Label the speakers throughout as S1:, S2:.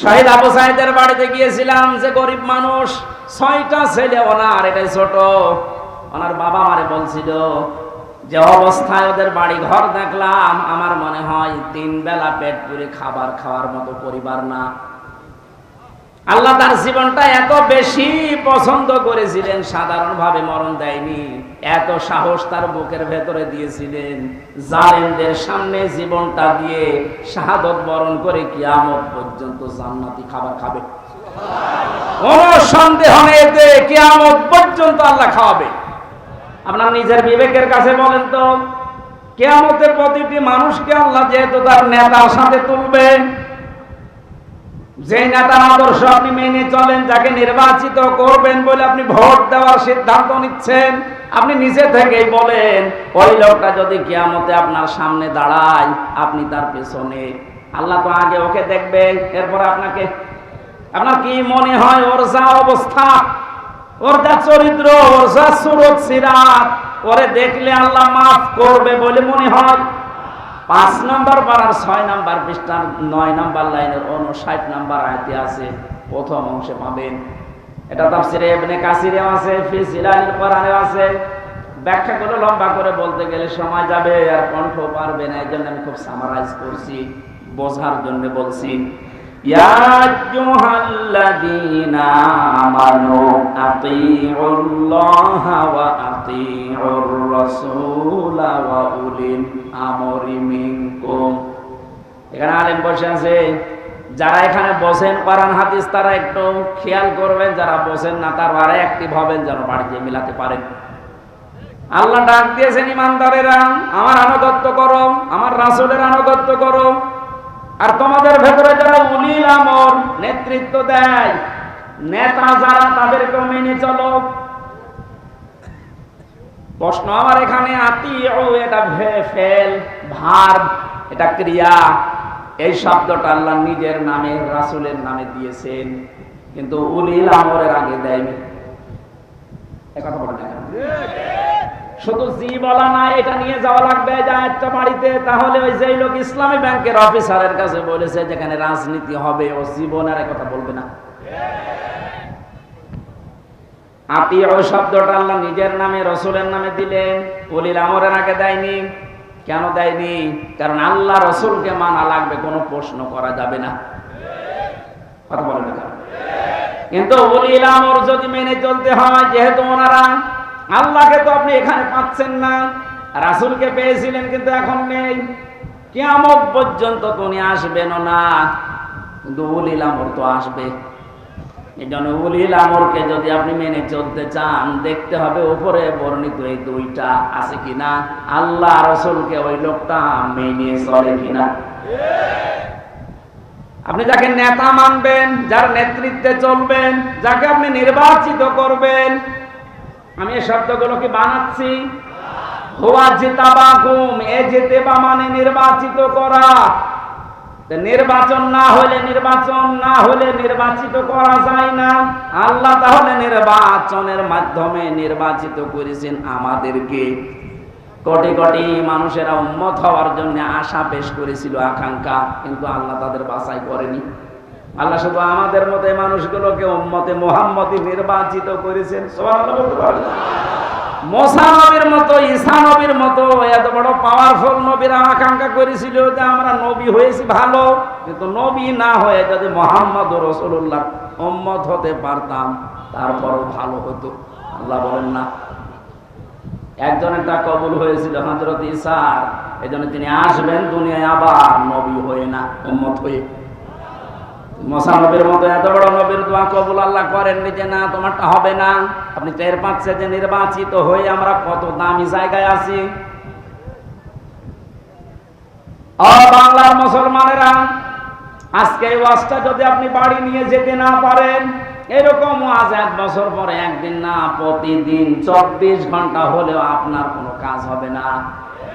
S1: শহীদ আবু সাইদের বাড়িতে গিয়েছিলাম যে গরিব মানুষ, ছয়টা ছেলে, ওনার, এটাই ছোট। ওনার বাবা মারে বলছিল, যে অবস্থায় ওদের বাড়ি ঘর দেখলাম, আমার মনে হয় তিন বেলা পেট পুরে খাবার খাওয়ার মতো পরিবার না। আল্লাহ তার জীবনটা এত বেশি পছন্দ করেছিলেন, সাধারণভাবে মরণ দেয়নি। এত সাহস তার বুকের ভেতরে দিয়েছিলেন। জালেমদের সামনে জীবনটা দিয়ে শাহাদত বরণ করে কিয়ামত পর্যন্ত জান্নাতি খাবার খাবে। কোন সন্দেহ নেই এতে কিয়ামত পর্যন্ত আল্লাহ খাওয়াবে। আপনার নিজের বিবেকের কাছে বলেন তো কেয়ামতের প্রতিটি মানুষকে আল্লাহ যেহেতু তার নেতার সাথে তুলবে যে নেতার আদর্শ আপনি মেনে চলেন, যাকে নির্বাচিত করবেন বলে আপনি ভোট দেওয়ার সিদ্ধান্ত নিচ্ছেন, আপনি নিজে থেকেই বলেন, ওই লোকটা যদি কিয়ামতে আপনার সামনে দাঁড়ায়, আপনি তার পেছনে। আল্লাহ তো আগে ওকে দেখবে, এরপর আপনাকে, আপনার কি মনে হয় ওর যা অবস্থা? ওর যা চরিত্র, ওর যা সুরত সিরাত ওরে দেখলে আল্লাহ মাফ করবে বলে মনে হয়। পাঁচ নাম্বার পাড়ার ছয় নাম্বার পৃষ্ঠার নয় নাম্বার লাইনের উনষাট নাম্বার আয়তে আছে, প্রথম অংশে পাবেন। এটা তাফসিরে ইবনে কাসিরেও আছে, ফি কোরআনে আছে। ব্যাখ্যা করে, লম্বা করে বলতে গেলে সময় যাবে, আর কণ্ঠ পারবে না এই জন্য আমি খুব সামারাইজ করছি, বোঝার জন্য বলছি। যারা এখানে বসেন, কোরআন, হাদিস, তারা একটু খেয়াল করবেন, যারা বসেন না, তারা আর অ্যাক্টিভ হবেন, যেন বাড়িতে মিলাতে পারেন। আল্লাহ ডাক দিয়েছেন, ইমানদারেরা, আমার আনুগত্য করো, আমার রাসূলের আনুগত্য করো। আর তোমাদের ভেতরে যারা উলিল আমর নেতৃত্ব দেয়, নেতা যারা তাদেরকে মেনে চলো। প্রশ্ন আমার এখানে আতি ও এটা ফেল, ভার, এটা ক্রিয়া। এই শব্দটা আল্লাহ নিজের নামে, রাসূলের নামে দিয়েছেন। কিন্তু উলিল আমরের আগে দেয়নি। কথা কেন? শুধু জি বলা না, এটা নিয়ে যাওয়া লাগবে যা একটা বাড়িতে। তাহলে ওই যেই লোক ইসলামী ব্যাংকের অফিসারের কাছে বলেছে, যেখানে রাজনীতি হবে, ও জীবনের কথা বলবে না। আত্মীয় শব্দটা আল্লাহ নিজের নামে, রসুলের নামে দিলেন আমরের আগে দেয়নি। কেন দেয়নি? কারণ আল্লাহ রসুলকে মানা লাগবে, কোনো প্রশ্ন করা যাবে না। কথা বলেন কিন্তু অলিল আমর যদি মেনে চলতে হয়, যেহেতু ওনারা আল্লাহকে তো আপনি এখানে পাচ্ছেন না, রাসুলকে পেয়েছিলেন কিন্তু এখন নেই। কেমন পর্যন্ত উনি আসবেন না, কিন্তু উলিল আমর তো আসবে। এই জন্য উলিল আমরকে যদি আপনি মেনে চলতে চান, দেখতে হবে উপরে বর্ণিত এই দুইটা আছে কিনা। আল্লাহ রসুলকে ওই লোকটা মেনে চলে কিনা। আপনি যাকে নেতা মানবেন, যার নেতৃত্বে চলবেন, যাকে আপনি নির্বাচিত করবেন আমি এই শব্দগুলো কি বানাচ্ছি? হুয়া জিতাবা গুম, এ জিতেবা মানে নির্বাচিত করা। নির্বাচন না হলে নির্বাচন, না হলে নির্বাচিত করা যায় না। আল্লাহ তাহলে নির্বাচনের মাধ্যমে নির্বাচিত করেছেন আমাদেরকে। কোটি কোটি মানুষেরা উন্মত হওয়ার জন্য আশা পেশ করেছিল, আকাঙ্ক্ষা, কিন্তু আল্লাহ তাদের বাছাই করেনি। আল্লাহ শুধু আমাদের মতো মানুষগুলোকে উম্মতে মোহাম্মদী নির্বাচিত করেছেন। সুবহানাল্লাহ বলতে পারবেন? মোসা নবীর মতো মতো, এত বড় পাওয়ারফুল আকাঙ্ক্ষা করেছিল যে আমরা নবী হয়েছি ভালো, কিন্তু নবী না হয়ে যদি মোহাম্মদ রসুল্লাহ উম্মত হতে পারতাম, তারপরও ভালো হতো। আল্লাহ বলেন না। একজনেরটা কবুল হয়েছিল হজরত ইসার এই তিনি আসবেন দুনিয়ায় আবার নবী হয়ে না, উম্মত হয়ে। মশা নবীর মতো এত বড় নবীর দোয়া কবুল আল্লাহ করেননি যে, না, তোমারটা হবে না। আপনি পাচ্ছে যে নির্বাচিত হয়ে আমরা কত দামি জায়গায় আছি। বাংলার মুসলমানেরা, আজকে এই ওয়াজটা যদি আপনি বাড়ি নিয়ে যেতে না পারেন, এরকম আজ এক বছর পরে, একদিন না, প্রতিদিন চব্বিশ ঘণ্টা হলেও আপনার কোনো কাজ হবে না।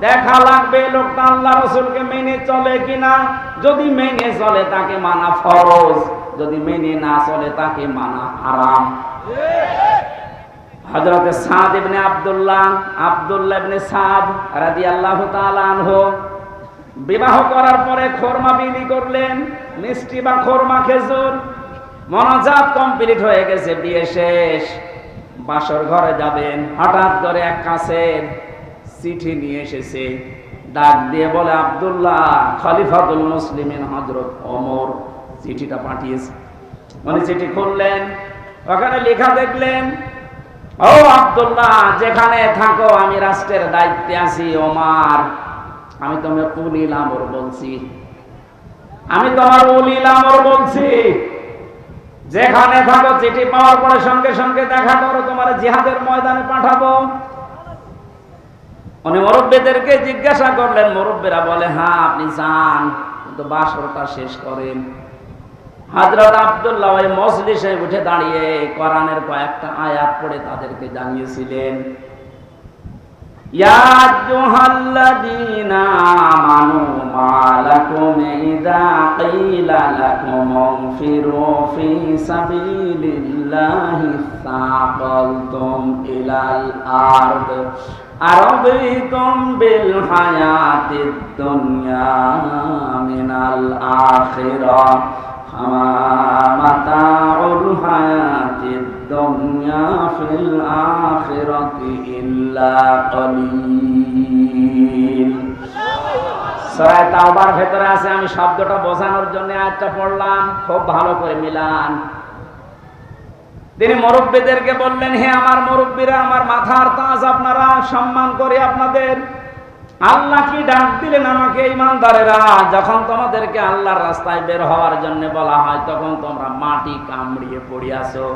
S1: দেখা লাগবে লোকটা আল্লাহ রসুলকে মেনে চলে কিনা? যদি মেনে চলে, তাকে মানা ফরজ। যদি মেনে না চলে, তাকে মানা হারাম। হজরতে সাদ ইবনে আব্দুল্লাহ আব্দুল্লাহ ইবনে সাদ রাদিয়াল্লাহু তাআলা আনহু বিবাহ করার পরে খোরমা বিলি করলেন, মিষ্টি বা খোরমা খেজুর। মনাজাত কমপ্লিট হয়ে গেছে, বিয়ে শেষ। বাসর ঘরে যাবেন, হঠাৎ করে এক কাছের চিঠি নিয়ে এসেছে। ডাক দিয়ে বলে, আব্দুল্লাহ, খলিফাতুল মুসলিমিন হজরত ওমর চিঠিটা পাঠিয়েছে। উনি চিঠি খুললেন, ওখানে লেখা দেখলেন, ও আব্দুল্লাহ, যেখানে থাকো, আমি রাষ্ট্রের দায়িত্বে আছি, ওমার। আমি তোমার উলিল আমর বলছি। আমি তোমার উলিল আমর বলছি। যেখানে থাকো, চিঠি পাওয়ার পরে সঙ্গে সঙ্গে দেখা করো, তোমার জিহাদের ময়দানে পাঠাবো। উনি মুরব্বীদেরকে জিজ্ঞাসা করলেন, মুরব্বীরা বলে হ্যাঁ আপনি যান, কিন্তু বাসরটা শেষ করেন। হাজরত আবদুল্লাহ ওই মজলিসে উঠে দাঁড়িয়ে কোরআনের কয়েকটা আয়াত পড়ে তাদেরকে জানিয়েছিলেন, ইয়া أرضيتم بالحياة الدنيا من الآخرة فما متاع الحياة الدنيا في الآخرة إلا قليل সরাই তাওবার ভেতরে আছে আমি শব্দটা বোঝানোর জন্য আয়াতটা পড়লাম খুব ভালো করে মিলান তিনি মুরব্বীদেরকে বললেন, হে আমার মুরব্বীরা, আমার মাথার তাজ আপনারা সম্মান করে আপনাদের। আল্লাহ কি ডাক দিলেন আমাকে ইমানদারেরা? যখন তোমাদেরকে আল্লাহর রাস্তায় বের হওয়ার জন্য বলা হয়, তখন তোমরা মাটি কামড়িয়ে পড়িয়াছো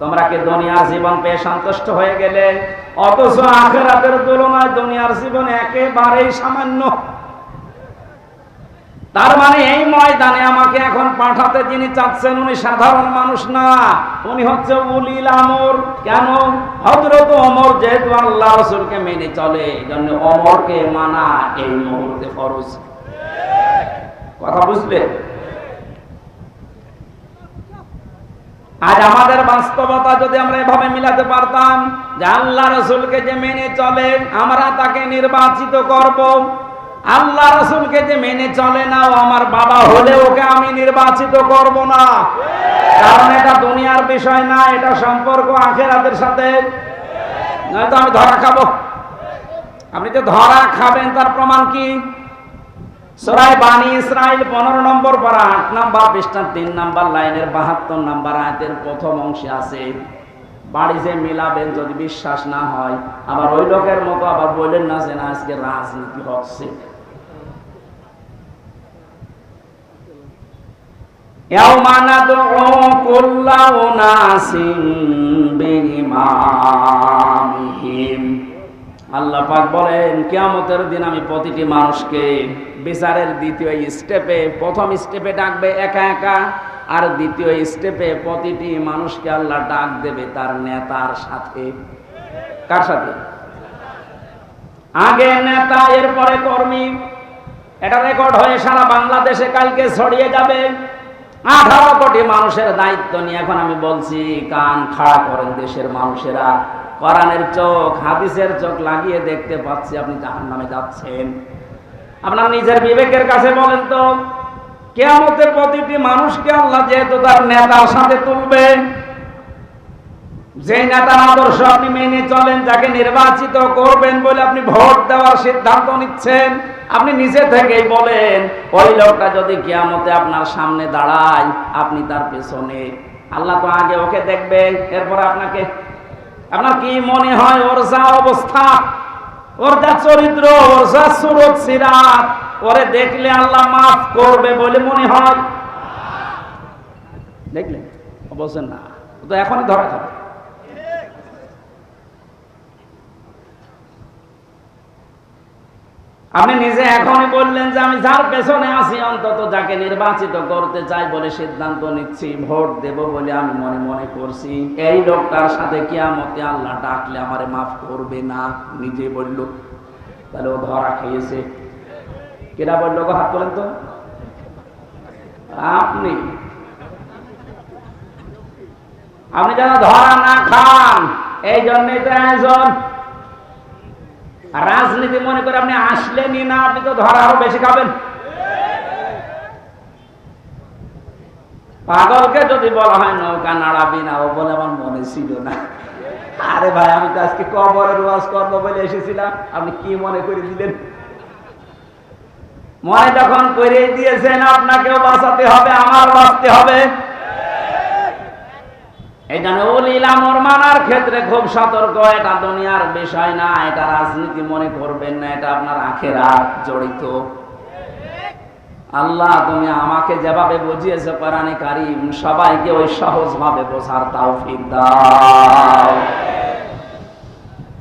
S1: তোমরা কি দুনিয়ার জীবন পেয়ে সন্তুষ্ট হয়ে গেলে? অথচ আখেরাতের তুলনায় দুনিয়ার জীবন একেবারেই সামান্য। তার মানে এই ময়দানে আমাকে এখন পাঠাতে যিনি চাচ্ছেন, উনি সাধারণ মানুষ না। উনি হচ্ছে উলিল আমর। কেন? হজরত অমর যেহেতু আল্লাহ রসুলকে মেনে চলে এই জন্য অমরকে মানা এই মুহূর্তে ফরজ। কথা বুঝলে? আজ আমাদের বাস্তবতা যদি আমরা এভাবে মিলাতে পারতাম যে আল্লাহ রসুলকে যে মেনে চলে, আমরা তাকে নির্বাচিত করব। আল্লাহ রসুলকে যে মেনে চলে না, ও আমার বাবা হলে ওকে আমি নির্বাচিত করব না। কারণ এটা দুনিয়ার বিষয় না, এটা সম্পর্ক আখেরাতের সাথে। নয়তো আমি ধরা খাব। আপনি যে ধরা খাবেন, তার প্রমাণ কি? সরাই বানি ইসরাইল পনেরো নম্বর পারা, আট নাম্বার পৃষ্ঠার তিন নাম্বার লাইনের বাহাত্তর নাম্বার আয়াতের প্রথম অংশে আছে বাড়িতে মিলাবেন যদি বিশ্বাস না হয় আবার ওই লোকের মতো আবার বললেন না যে না আজকে রাজনীতি হচ্ছে يوم ندعو كل أناس بإمامهم আল্লাহ পাক বলেন কিয়ামতের দিন আমি প্রতিটি মানুষকে বিচারের দ্বিতীয় স্টেপে প্রথম স্টেপে ডাকবে একা একা আর দ্বিতীয় স্টেপে প্রতিটি মানুষকে আল্লাহ ডাক দেবে তার নেতার সাথে। কার সাথে? আগে নেতা, এরপরে কর্মী। এটা রেকর্ড হয়ে সারা বাংলাদেশে কালকে ছড়িয়ে যাবে। আঠারো কোটি মানুষের দায়িত্ব নিয়ে এখন আমি বলছি, কান খাড়া করেন দেশের মানুষেরা। কোরআনের চোখ, হাদিসের চোখ লাগিয়ে দেখতে পাচ্ছি আপনি জাহান নামে যাচ্ছেন। আপনার নিজের বিবেকের কাছে বলেন তো কেয়ামতের প্রতিটি মানুষকে আল্লাহ যেহেতু তার নেতার সাথে তুলবে যে নেতার আদর্শ আপনি মেনে চলেন, যাকে নির্বাচিত করবেন বলে আপনি ভোট দেওয়ার সিদ্ধান্ত নিচ্ছেন, আপনি নিজে থেকেই বলেন, ওই লোকটা যদি কেয়ামতে আপনার সামনে দাঁড়ায়, আপনি তার পেছনে। আল্লাহ তো আগে ওকে দেখবে, এরপর আপনাকে, আপনার কি মনে হয় ওর যা অবস্থা? ওর যা চরিত্র, ওর যা সুরত, সিরাত ওরে দেখলে আল্লাহ মাফ করবে বলে মনে হয়। দেখলেন বলছেন না। তো এখনই ধরা খাবে। আপনি নিজে এখনই বললেন যে আমি যার পেছনে আছি, অন্তত যাকে নির্বাচিত করতে চাই বলে সিদ্ধান্ত নিচ্ছি, ভোট দেব বলে আমি মনে মনে করছি। এই লোকটার সাথে কিয়ামতে আল্লাহ ডাকলে আমারে মাফ করবে না। নিজে বলল, তাহলে ও ধরা খেয়েছে। কেরা বলল গো হাত তোলেন তো। আপনি। আপনি যেন ধরা না খান, এই জন্যই তো আয়োজন রাজনীতি মনে করে আপনি আসলেনই না, আপনি তো ধরা আরও বেশি খাবেন। পাগলকে যদি বলা হয়, নৌকা নাড়াবি না, ও বলে আমার মনে ছিল না। আরে ভাই, আমি তো আজকে কবরের ওয়াজ করব বলে এসেছিলাম। আপনি কি মনে করে দিলেন? মনে যখন করে দিয়েছেন, আপনাকেও বাঁচাতে হবে, আমার বাঁচতে হবে। ক্ষেত্রে খুব সতর্ক, এটা দুনিয়ার বিষয় না, এটা রাজনীতি মনে করবেন না, এটা আপনার আখেরা জড়িত। আল্লাহ, তুমি আমাকে যেভাবে বুঝিয়েছো, কোরআনে কারিম, সবাইকে ওই সহজ ভাবে বোঝার তৌফিক দাও।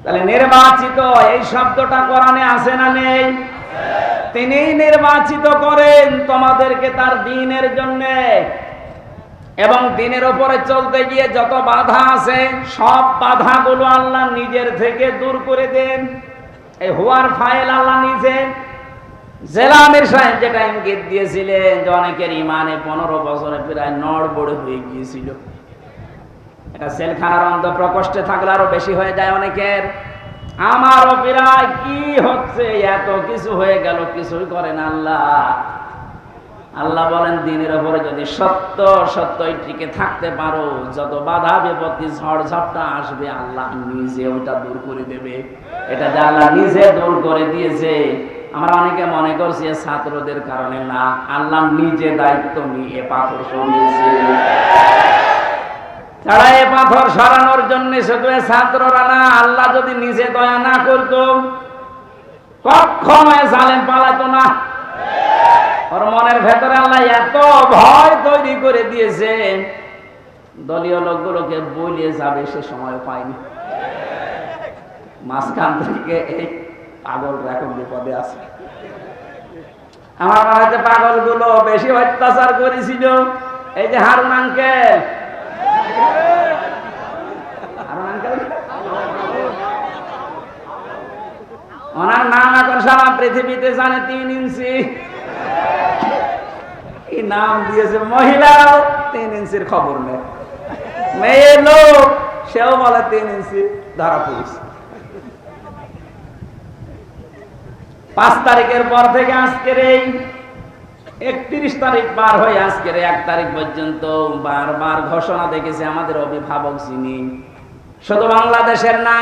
S1: তাহলে নির্বাচিত, এই শব্দটা কোরআনে আছে না নেই? তিনি নির্বাচিত করেন তোমাদেরকে তার দিনের জন্য। এবং দিনের ওপরে চলতে গিয়ে যত বাধা আছে, সব বাধাগুলো আল্লাহ নিজের থেকে দূর করে দেন। এই হওয়ার ফাইল আল্লাহ নিজে। জেলামের সাহেব যেটা ইঙ্গিত দিয়েছিলেন যে অনেকের ইমানে পনেরো বছরে প্রায় নড় বড় হয়ে গিয়েছিল। এটা সেলখানার অন্ত প্রকোষ্ঠে থাকলে আরও বেশি হয়ে যায় অনেকের। আমারও প্রায় কি হচ্ছে? এত কিছু হয়ে গেল, কিছুই করেন আল্লাহ। আল্লাহ বলেন, দিনের ওপরে যদি সত্য সত্যই টিকে থাকতে পারো, যত বাধা বিপত্তি ঝড় ঝাপটা আসবে, আল্লাহ নিজে ওইটা দূর করে দেবে। এটা যে আল্লাহ নিজে দূর করে দিয়েছে, আমরা অনেকে মনে করছি ছাত্রদের কারণে না। আল্লাহ নিজে দায়িত্ব নিয়ে পাথর সরিয়েছে। তারা পাথর সরানোর জন্য ছাত্ররা না, আল্লাহ যদি নিজে দয়া না করতো পালাতো না। ওর মনের ভেতরে আল্লাহ এত ভয় তৈরি করে দিয়েছে, দলীয় লোকগুলোকে বলিয়ে যাবে, সে সময় পায়নি। মাঝখান থেকে এই পাগল এখন বিপদে আছে। আমার মনে হচ্ছে পাগলগুলো বেশি অত্যাচার করেছিল। এই যে হারুন আঙ্কেল ওনার নাম এখন সারা পৃথিবীতে জানে তিন ইঞ্চি। কি নাম দিয়েছে মহিলাও তিন ইঞ্চির খবর নেই। লোক, সেও বলে তিন ইঞ্চি ধরা পড়েছে। পাঁচ তারিখের পর থেকে আজকের এই একত্রিশ তারিখ পার হয়ে আজকের এক তারিখ পর্যন্ত বারবার ঘোষণা দেখেছে আমাদের অভিভাবক যিনি। শুধু বাংলাদেশের না,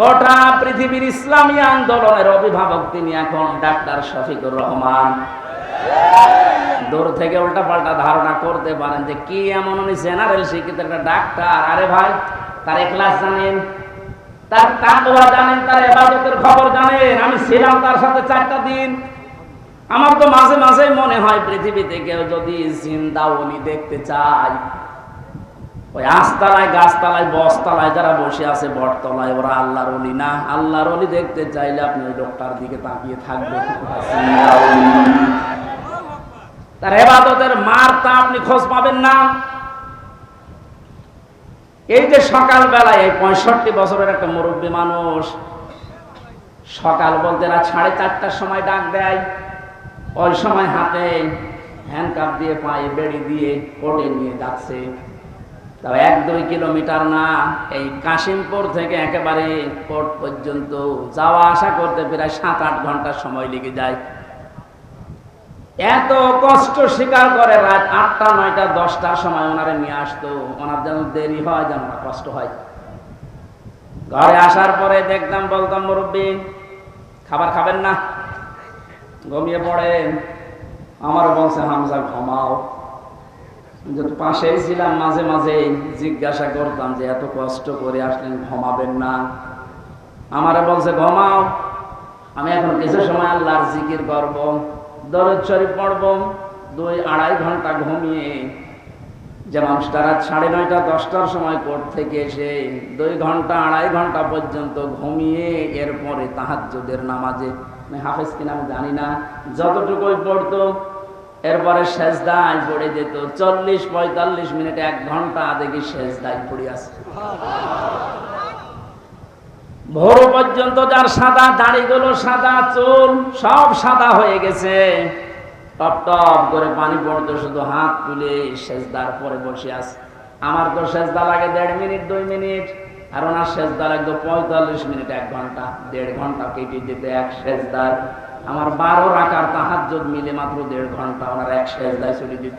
S1: গোটা পৃথিবীর ইসলামী আন্দোলনের অভিভাবক তিনি এখন ডাক্তার শফিকুর রহমান। দূর থেকে উল্টা পাল্টা ধারণা করতে পারেন যে কি এমন উনি জেনারেল শিক্ষিত একটা ডাক্তার। আরে ভাই, তার ক্লাস জানেন, তার তাকওয়া জানেন, তার এবাদতের খবর জানেন। আমি ছিলাম তার সাথে চারটা দিন। আমার তো মাঝে মাঝে মনে হয় পৃথিবীতে কেউ যদি জিন্দা উনি দেখতে চায়, ওই আস্তালায় গাছতলায় বসতলায় যারা বসে আছে বটতলায়, ওরা আল্লাহর অলি না। আল্লাহর অলি দেখতে চাইলে আপনি ওই লোকটার দিকে তাকিয়ে থাকবেন তার এবাদতের মারটা আপনি খোঁজ পাবেন না। এই যে সকাল বেলায় এই পঁয়ষট্টি বছরের একটা মুরব্বী মানুষ সকাল বলতে রাত সাড়ে চারটার সময় ডাক দেয়। ওই সময় হাতে হ্যান্ডকাপ দিয়ে পায়ে বেড়ি দিয়ে কোটে নিয়ে যাচ্ছে। তাও এক দুই কিলোমিটার না, এই কাশিমপুর থেকে একেবারে কোর্ট পর্যন্ত যাওয়া আসা করতে প্রায় সাত আট ঘণ্টার সময় লেগে যায়। এত কষ্ট স্বীকার করে রাত আটটা, নয়টা দশটার সময় ওনারে নিয়ে আসতো। ওনার যেন দেরি হয়, যেন কষ্ট হয়। ঘরে আসার পরে দেখতাম, বলতাম, মুরব্বী, খাবার খাবেন না? ঘুমিয়ে পড়েন। আমার বলছে, হামজা, ঘুমাও। পাশেই ছিলাম, মাঝে মাঝে জিজ্ঞাসা করতাম যে, এত কষ্ট করে আসলেন, ঘুমাবেন না? আমারে বলছে, ঘুমাও। আমি এখন কিছু সময় আল্লাহর জিকির করব, দরদ শরীফ পড়ব, দুই আড়াই ঘণ্টা ঘুমিয়ে যে মানুষটা রাত সাড়ে নয়টা, দশটার সময় কোর্ট থেকে এসে দুই ঘণ্টা, আড়াই ঘণ্টা পর্যন্ত ঘুমিয়ে এরপরে তাহাজ্জুদের নামাজে আমি হাফেজ কিনা আমি জানি না। যতটুকুই পড়তো, এরপরে শেষ দায় পড়ে যেত। চল্লিশ, পঁয়তাল্লিশ মিনিট এক ঘণ্টা দেখি শেষ দায় পড়ে আছে। ভোর পর্যন্ত যার সাদা দাড়িগুলো, সাদা চুল, সব সাদা হয়ে গেছে। টপ টপ করে পানি পড়তো, শুধু হাত তুলে শেষদার পরে বসে আছে। আমার তো শেষদা লাগে দেড় মিনিট, দুই মিনিট। আর ওনার শেষদা লাগতো পঁয়তাল্লিশ মিনিট, এক ঘণ্টা, দেড় ঘণ্টা কেটে যেতে এক শেষদার আমার বারো রাখার তাহার মিলে মাত্র দেড় ঘণ্টা ওনার এক শেষদায় চলে দিত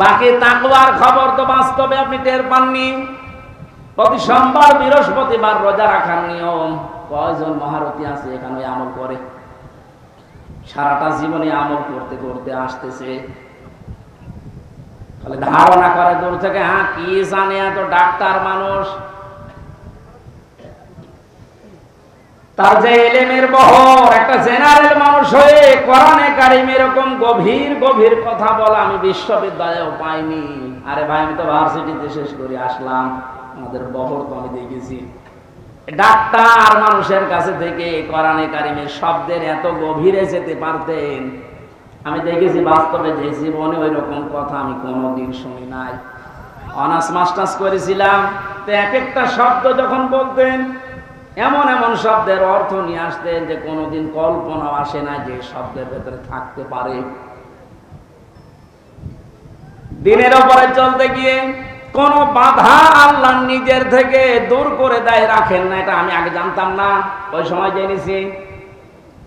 S1: বাকি তাকওয়ার খবর তো বাস্তবে আপনি টের পাননি। প্রতি সোমবার, বৃহস্পতিবার রোজা রাখার নিয়ম। কয়জন মহারথী আছে এখানে আমল করে? সারাটা জীবনে আমল করতে করতে আসতেছে। তাহলে ধারণা করে দূর থেকে হ্যাঁ কি জানে এত ডাক্তার মানুষ? তার যে এলেমের বহর, একটা জেনারেল মানুষ হয়ে কোরআনে কারিম এরকম গভীর গভীর কথা বলা আমি বিশ্ববিদ্যালয়েও পাইনি। আরে ভাই, আমি তো ভার্সিটিতে শেষ করে আসলাম। আমাদের বহর তো আমি দেখেছি। ডাক্তার মানুষের কাছে থেকে কোরআনে কারিমের শব্দের এত গভীরে যেতে পারতেন। আমি দেখেছি বাস্তবে যে জীবনে ওই রকম কথা আমি কোনোদিন শুনি নাই। অনার্স, মাস্টার্স করেছিলাম, তো এক একটা শব্দ যখন বলতেন, এমন এমন শব্দের অর্থ নিয়ে আসতেন যে কোনোদিন কল্পনাও আসে না যে শব্দের ভেতরে থাকতে পারে। দিনের ওপরে চলতে গিয়ে কোন বাধা আল্লাহ নিজের থেকে দূর করে দেয়, রাখেন না, এটা আমি আগে জানতাম না। ওই সময় জেনেছি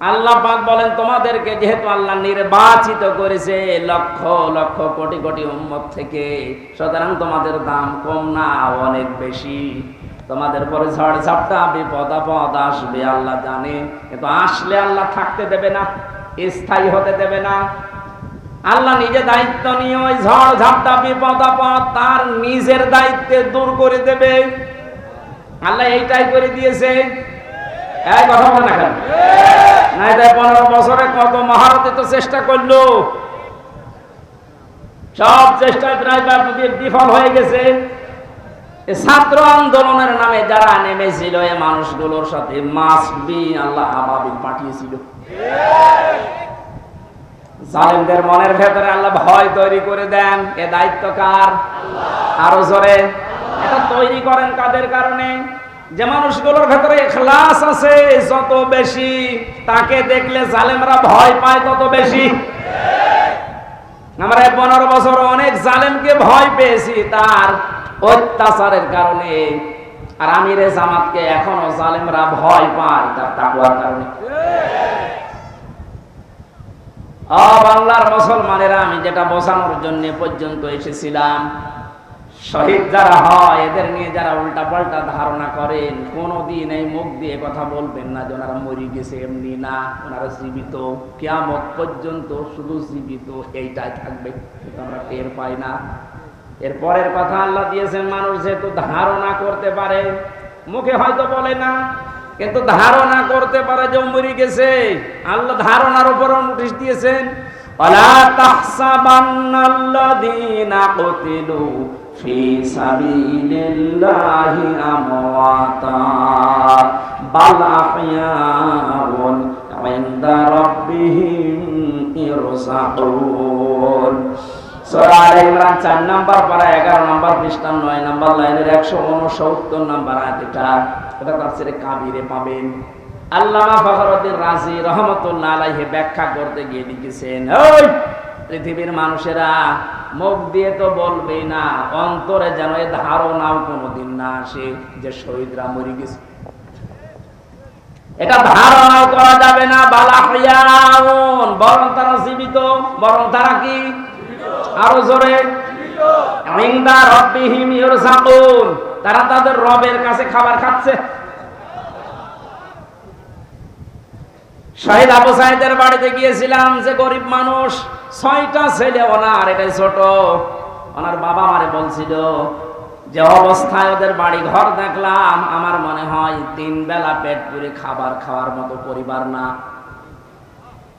S1: আল্লাহ পাক বলেন, তোমাদেরকে যেহেতু আল্লাহ নির্বাচিত করেছে লক্ষ লক্ষ কোটি কোটি উম্মত থেকে, সুতরাং তোমাদের দাম কম না, অনেক বেশি। তোমাদের পরে ঝড় ঝাপটা বিপদ আপদ আসবে, আল্লাহ জানে। কিন্তু আসলে আল্লাহ থাকতে দেবে না, স্থায়ী হতে দেবে না। আল্লাহ নিজে দায়িত্ব নিয়ে ওই ঝড় ঝাপটা বিপদ আপদ তার নিজের দায়িত্বে দূর করে দেবে। আল্লাহ এইটাই করে দিয়েছে। এই, কথা বলে না কেন? না এটা পনেরো বছরে কত মহারথী তো চেষ্টা করল। সব প্রায় বিফল হয়ে গেছে। ছাত্র আন্দোলনের নামে যারা নেমেছিল, এ মানুষগুলোর সাথে আল্লাহ পাঠিয়েছিল। জালেমদের মনের ভেতরে আল্লাহ ভয় তৈরি করে দেন। এ দায়িত্ব কার? আরও জোরে। এটা তৈরি করেন কাদের কারণে? যে মানুষগুলোর ভেতরে ক্লাস আছে, যত বেশি তাকে দেখলে জালেমরা ভয় পায়, তত বেশি। আমরা পনেরো বছর অনেক জালেমকে ভয় পেয়েছি, তার অত্যাচারের কারণে। আর আমিরে জামাতকে এখনও জালেমরা ভয় পায়, তার তাকুয়ার কারণে। বাংলার মুসলমানেরা, আমি যেটা বোঝানোর জন্য পর্যন্ত এসেছিলাম শহীদ যারা হয়, এদের নিয়ে যারা উল্টা পাল্টা ধারণা করেন, কোনদিন এই মুখ দিয়ে কথা বলবেন না যে ওনারা মরি গেছে, এমনি না। ওনারা জীবিত। কেয়ামত পর্যন্ত শুধু জীবিত এইটাই থাকবে। আমরা টের পাই না। এর পরের কথা আল্লাহ দিয়েছেন, মানুষ যেহেতু ধারণা করতে পারে, মুখে হয়তো বলে না, কিন্তু ধারণা করতে পারে যে মরে গেছে। আল্লাহ ধারণার উপর নোটিশ দিয়েছেন তাহসাবান্নাল্লাযীনা কুতিলু ফি সাবিলিল্লাহি আমওয়াতা। বাল আহয়াউন ইনদা রাব্বিহিম ইরসাকুন সূরা আলে ইমরান 4 নাম্বার 11 নাম্বার পৃষ্ঠা 9 নাম্বার লাইনের 169 নাম্বার আয়াত এটা এটা তাফসিরে কাবিরে পাবেন। আল্লামা ফখরুদ্দিন রাজি রহমতুল্লাহ আলাইহি ব্যাখ্যা করতে গিয়ে লিখেছেন, ওই পৃথিবীর মানুষেরা মুখ দিয়ে তো বলবেই না, অন্তরে যেন এ ধারণাও কোনোদিন না আসে যে শহীদরা মরে গেছে। এটা ধারণাও করা যাবে না, বালা বালাহিয়াউন বরং তারা জীবিত, বরং তারা কি? আরও জোরে। ইনদা রাব্বিহিম ইরসাকুন তারা তাদের রবের কাছে খাবার খাচ্ছে। শহীদ আবু সাহেদের বাড়িতে গিয়েছিলাম যে গরিব মানুষ, ছয়টা ছেলে, ওনার এটাই ছোট। ওনার বাবা মারে বলছিল, যে অবস্থায় ওদের বাড়ি ঘর দেখলাম, আমার মনে হয় তিন বেলা পেট পুরে খাবার খাওয়ার মতো পরিবার না।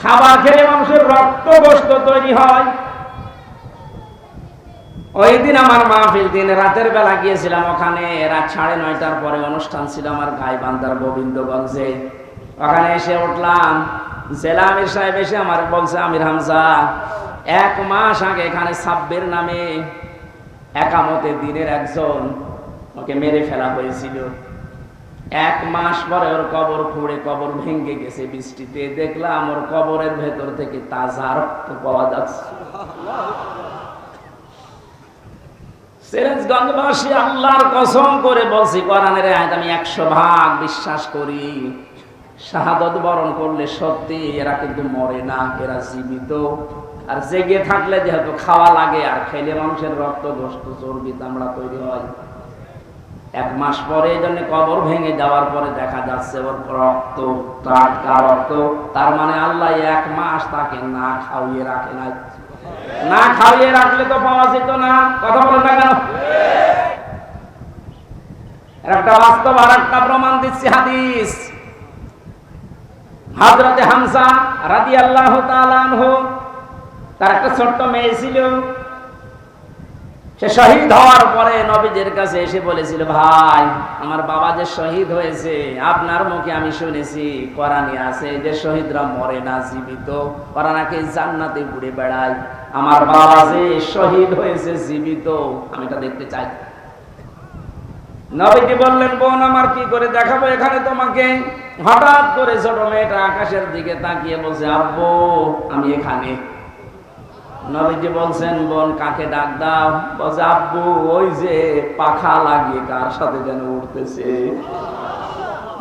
S1: খাবার খেলে মানুষের রক্ত গোস্ত তৈরি হয়। ওই দিন আমার মাহফিল দিন, রাতের বেলা গিয়েছিলাম ওখানে, রাত সাড়ে নয়টার পরে অনুষ্ঠান ছিল আমার গাইবান্ধার গোবিন্দগঞ্জে। ওখানে এসে উঠলাম জেলা আমির সাহেব এসে আমার বলছে, আমির হামজা, এক মাস আগে এখানে সাব্বের নামে একামতে দিনের একজন ওকে মেরে ফেলা হয়েছিল। এক মাস পরে ওর কবর খুঁড়ে কবর ভেঙে গেছে বৃষ্টিতে। দেখলাম ওর কবরের ভেতর থেকে তাজা রক্ত পাওয়া যাচ্ছে। সিরাজগঞ্জবাসী আল্লাহর কসম করে বলছি, কোরআনের আয়াত আমি একশো ভাগ বিশ্বাস করি। শাহাদত বরণ করলে সত্যি এরা কিন্তু মরে না, এরা জীবিত। আর জেগে থাকলে যেহেতু খাওয়া লাগে, আর খেলে মানুষের রক্ত, গোস্ত, চর্বি চামড়া তৈরি হয়। এক মাস পরে এই জন্য কবর ভেঙে যাওয়ার পরে দেখা যাচ্ছে ওর রক্ত টাটকা রক্ত, তার মানে আল্লাহ এক মাস তাকে না খাওয়িয়ে রাখে নাই। না খাওয়িয়ে রাখলে তো পাওয়া যেত না। কথা বলেন না কেন? একটা বাস্তব আর একটা প্রমাণ দিচ্ছি হাদিস। হাজরতে হামসা রাদি আল্লাহ তার একটা ছোট্ট মেয়ে ছিল। সে শহীদ হওয়ার পরে নবীজের কাছে এসে বলেছিল, ভাই, আমার বাবা যে শহীদ হয়েছে, আপনার মুখে আমি শুনেছি, কোরআনে আছে যে শহীদরা মরে না, জীবিত। ওরা নাকি জান্নাতে ঘুরে বেড়ায়। আমার বাবা যে শহীদ হয়েছে, জীবিত। আমি এটা দেখতে চাই। নবীজি বললেন, বোন, আমার কি করে দেখাবো এখানে তোমাকে? হঠাৎ করে ছোট মেয়েটা আকাশের দিকে তাকিয়ে বলছে, আব্বু, আমি এখানে। নবীজি বলছেন, বোন, কাকে ডাক দাও? বলছে, আব্বু, ওই যে পাখা লাগিয়ে কার সাথে যেন উঠতেছে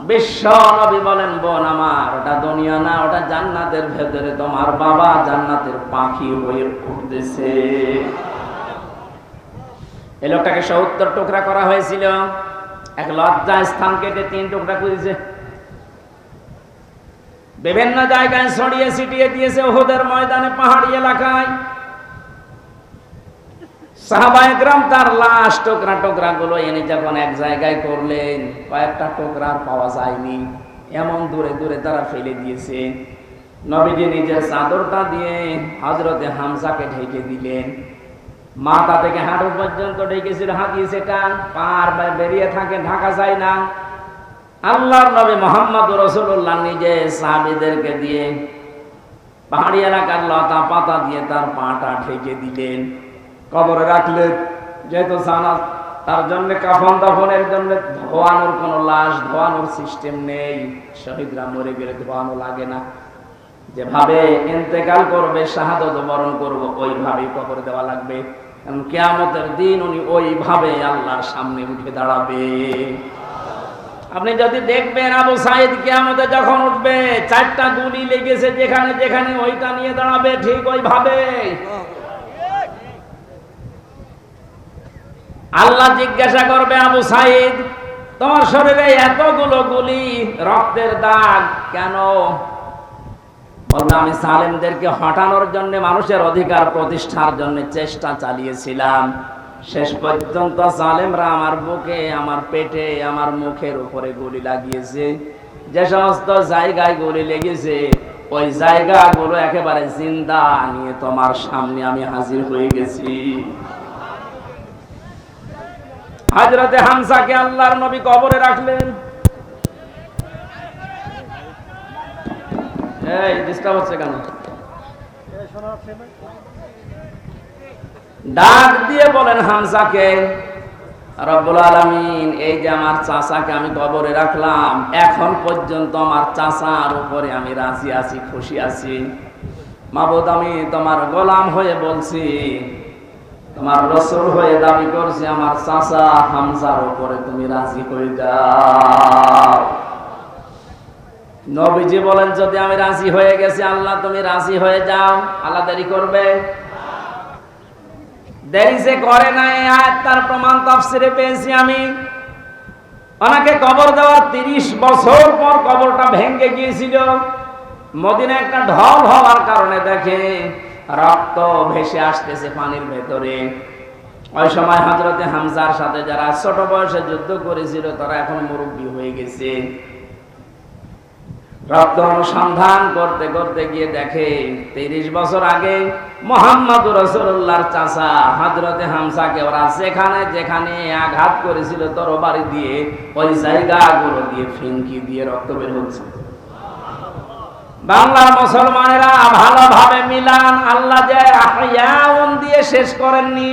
S1: বিশ্ব নবী বলেন, বোন, আমার, ওটা দুনিয়া না, ওটা জান্নাতের ভেতরে তোমার বাবা জান্নাতের পাখি হয়ে উঠতেছে এই লোকটাকে সত্তর টুকরা করা হয়েছিল। এক লজ্জা স্থান কেটে তিন টুকরা করেছে। বিভিন্ন জায়গায় ছড়িয়ে ছিটিয়ে দিয়েছে ওহদের ময়দানে, পাহাড়ি এলাকায়। সাহাবায়করাম তার লাশ টোকরা টোকরা গুলো এনে যখন এক জায়গায় করলেন, কয়েকটা টোকরা পাওয়া যায়নি। এমন দূরে দূরে তারা ফেলে দিয়েছে। নবীজি নিজের চাদরটা দিয়ে হজরতে হামসাকে ঢেকে দিলেন। মাথা থেকে হাঁটু পর্যন্ত ঢেকেছিল। হাতিয়ে সেটা পার বেরিয়ে থাকে, ঢাকা যায় না। আল্লাহর নবী মোহাম্মদ রসুল্লাহ নিজে সাহাবিদেরকে দিয়ে পাহাড়ি এলাকার লতা পাতা দিয়ে তার পাটা ঢেকে দিলেন। কবরে রাখলেন। যেহেতু জানা তার জন্য কাফন দাফনের জন্য ধোয়ানোর কোনো লাশ, ধোয়ানোর সিস্টেম নেই। শহীদরা মরে গেলে ধোয়ানো লাগে না। যেভাবে ইন্তেকাল করবে, শাহাদত বরণ করব, ওইভাবেই কবর দেওয়া লাগবে। কেয়ামতের দিন উনি ওইভাবে আল্লাহর সামনে উঠে দাঁড়াবে। আপনি যদি দেখবেন আবু সাইদ কেয়ামতে যখন উঠবে, চারটা গুলি লেগেছে যেখানে যেখানে, ওইটা নিয়ে দাঁড়াবে ঠিক ওইভাবে। আল্লাহ জিজ্ঞাসা করবে আবু সাইদ, তোমার শরীরে এতগুলো গুলি রক্তের দাগ কেন? বলবে, আমি সালেমদেরকে হটানোর জন্য মানুষের অধিকার প্রতিষ্ঠার জন্য চেষ্টা চালিয়েছিলাম। শেষ পর্যন্ত সালেমরা আমার বুকে, আমার পেটে, আমার মুখের উপরে গুলি লাগিয়েছে। যে সমস্ত জায়গায় গুলি লেগেছে, ওই জায়গাগুলো একেবারে জিন্দা নিয়ে তোমার সামনে আমি হাজির হয়ে গেছি। হাজরতে হামসাকে আল্লাহর নবী কবরে রাখলেন। এই ডিস্টার্ব হচ্ছে কেন? ডাক দিয়ে বলেন হামসাকে রব্বুল আলমিন, এই যে আমার চাচাকে আমি কবরে রাখলাম, এখন পর্যন্ত আমার চাচার উপরে আমি রাজি আছি, খুশি আছি। মাবুদ, আমি তোমার গোলাম হয়ে বলছি, তোমার রসুল হয়ে দাবি করছি, আমার চাচা হামসার উপরে তুমি রাজি হয়ে যাও। নবীজি বলেন, যদি আমি রাজি হয়ে গেছি, আল্লাহ তুমি রাজি হয়ে যাও, আল্লাহ দেরি করবে। দেরি যে করে না এই আয়াত, তার প্রমাণ তাফসিরে পেয়েছি আমি। ওনাকে কবর দেওয়ার তিরিশ বছর পর কবরটা ভেঙে গিয়েছিল। মদিনা একটা ঢল হওয়ার কারণে দেখে রক্ত ভেসে আসতেছে পানির ভেতরে। ওই সময় হজরতে হামজার সাথে যারা ছোট বয়সে যুদ্ধ করেছিল, তারা এখন মুরব্বী হয়ে গেছে। রক্ত অনুসন্ধান করতে করতে গিয়ে দেখে তিরিশ বছর আগে মোহাম্মদ রসুল্লাহর চাষা হজরতে হামসাকে ওরা যেখানে যেখানে আঘাত করেছিল তরবারি দিয়ে ওই জায়গাগুলো দিয়ে ফিঙ্কি দিয়ে রক্ত বের হচ্ছে। বাংলার মুসলমানেরা ভালোভাবে মিলান আল্লাহ দিয়ে শেষ করেননি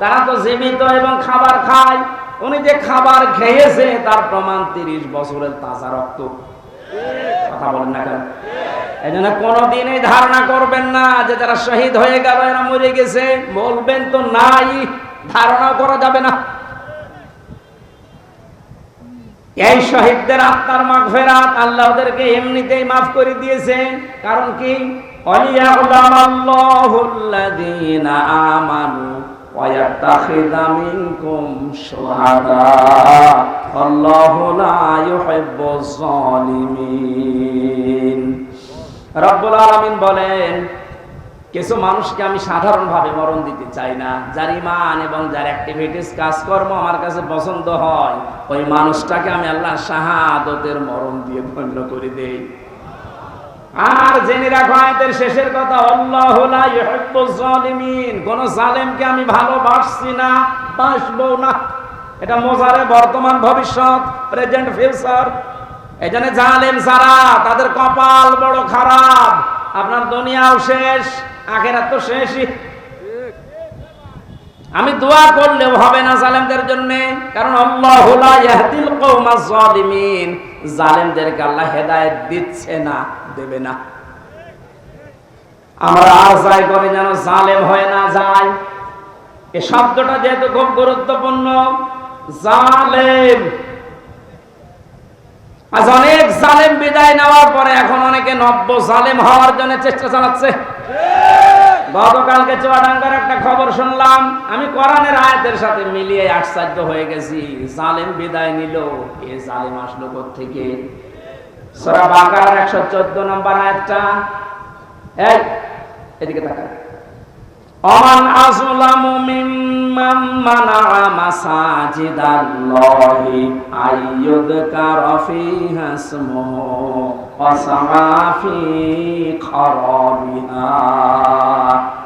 S1: তারা তো জীবিত এবং খাবার খায়। উনি যে খাবার খেয়েছে, তার প্রমাণ তিরিশ বছরের তাজা রক্ত। কথা বলেন না কেন? এই জন্য কোনোদিন এই ধারণা করবেন না যে যারা শহীদ হয়ে গেল, এরা মরে গেছে। বলবেন তো নাই ধারণা করা যাবে না। এই শহীদদের আত্মার মাগ ফেরাত আল্লাহ ওদেরকে এমনিতেই মাফ করে দিয়েছে। কারণ কি? অলিয়াল্লাহুল্লাযীনা আমানু ويتخذ منكم شهداء والله لا يحب الظالمين রব্বুল আলামিন বলেন কিছু মানুষকে আমি সাধারণভাবে মরণ দিতে চাই না যার ইমান এবং যার অ্যাক্টিভিটিস কাজকর্ম আমার কাছে পছন্দ হয় ওই মানুষটাকে আমি আল্লাহ শাহাদতের মরণ দিয়ে ধন্য করে দেই আর জেনে রাখো আয়াতের শেষের কথা, আল্লাহ লা কোন জালেমকে আমি ভালোবাসছি না, বাসবো না। এটা মোজারে বর্তমান ভবিষ্যৎ প্রেজেন্ট ফিউচার জালেম সারা তাদের কপাল বড় খারাপ। আপনার দুনিয়াও শেষ, আখেরাত তো শেষই। আমি দোয়া করলেও হবে না জালেমদের জন্য, কারণ আল্লাহ লা ইয়াহদিল কওমাজ জালিমিন জালেমদেরকে আল্লাহ হেদায়েত দিচ্ছে না। দেবে না। আমরা আশাই করে যেন জালেম হয়ে না যায় এই শব্দটা যেহেতু খুব গুরুত্বপূর্ণ, জালেম। আজ অনেক জালেম বিদায় নেওয়ার পরে এখন অনেকে নব্য জালেম হওয়ার জন্য চেষ্টা চালাচ্ছে। গতকালকে চুয়াডাঙ্গার একটা খবর শুনলাম, আমি কোরআনের আয়াতের সাথে মিলিয়ে আশ্চর্য হয়ে গেছি। জালেম বিদায় নিল, এ জালেম আসলো থেকে সূরা বাকারার 114 নম্বর আয়াতটা। এদিকে তাকা অমান আযলামু মিম্মান মানাআ মাসাজিদাল্লাহি আইয়ুযকারা ফিহা ইসমুহু ওয়া সাআ ফি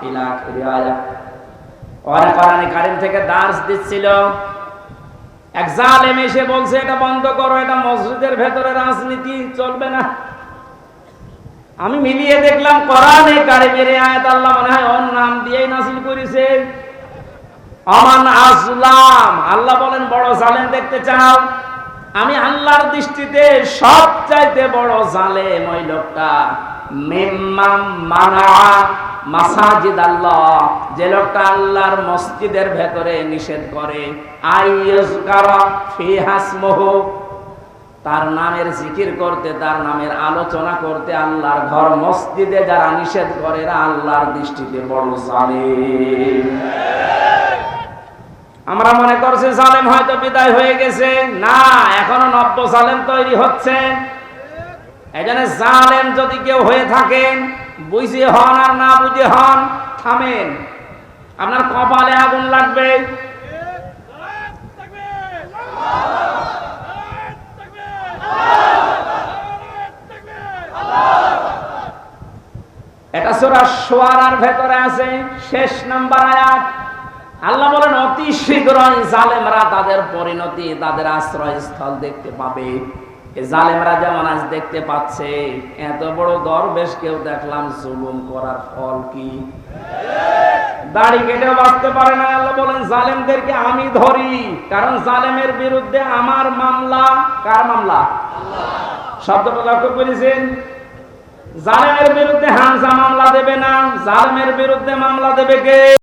S1: ইলা আখিরি আয়াত ওরা কারীম থেকে দার্স দিচ্ছিল এক জালেম এসে বলছে, এটা বন্ধ করো, এটা মসজিদের ভেতরে রাজনীতি চলবে না। আমি মিলিয়ে দেখলাম, কোরআনে কারিমের আয়াত আল্লাহ মনে হয় ওর নাম দিয়েই নাসিল করেছে। আমান আসলাম। আল্লাহ বলেন, বড় জালেম দেখতে চাও? আমি আল্লাহর দৃষ্টিতে সব চাইতে বড় জালেম ওই লোকটা। আল্লাহ। যে লোকটা আল্লাহর মসজিদের ভেতরে নিষেধ করে তার নামের জিকির করতে, তার নামের আলোচনা করতে আল্লাহর ঘর মসজিদে যারা নিষেধ করে আল্লাহর দৃষ্টিতে বড় জালেম। আমরা মনে করছি জালেম হয়তো বিদায় হয়ে গেছে। না, এখনও নব্য জালেম তৈরি হচ্ছে। এই জন্য জালেম যদি কেউ হয়ে থাকেন বুঝে হন আর না বুঝে হন, থামেন। আপনার কপালে আগুন লাগবে। এটা সুরা সোয়ারার ভেতরে আছে, শেষ নাম্বার আয়াত। আল্লাহ বলেন, অতি শীঘ্রই জালেমরা তাদের পরিণতি, তাদের আশ্রয়স্থল দেখতে পাবে। জালেমরা যেমন আজ দেখতে পাচ্ছে এত বড় দরবেশ কেউ দেখলাম জুলুম করার ফল কি? দাড়ি কেটেও বাঁচতে পারে না আল্লাহ বলেন জালেমদেরকে আমি ধরি কারণ জালেমের বিরুদ্ধে আমার মামলা। কার মামলা? শব্দটা লক্ষ্য করেছেন? জালেমের বিরুদ্ধে হামজা মামলা দেবে না জালেমের বিরুদ্ধে মামলা দেবে কে?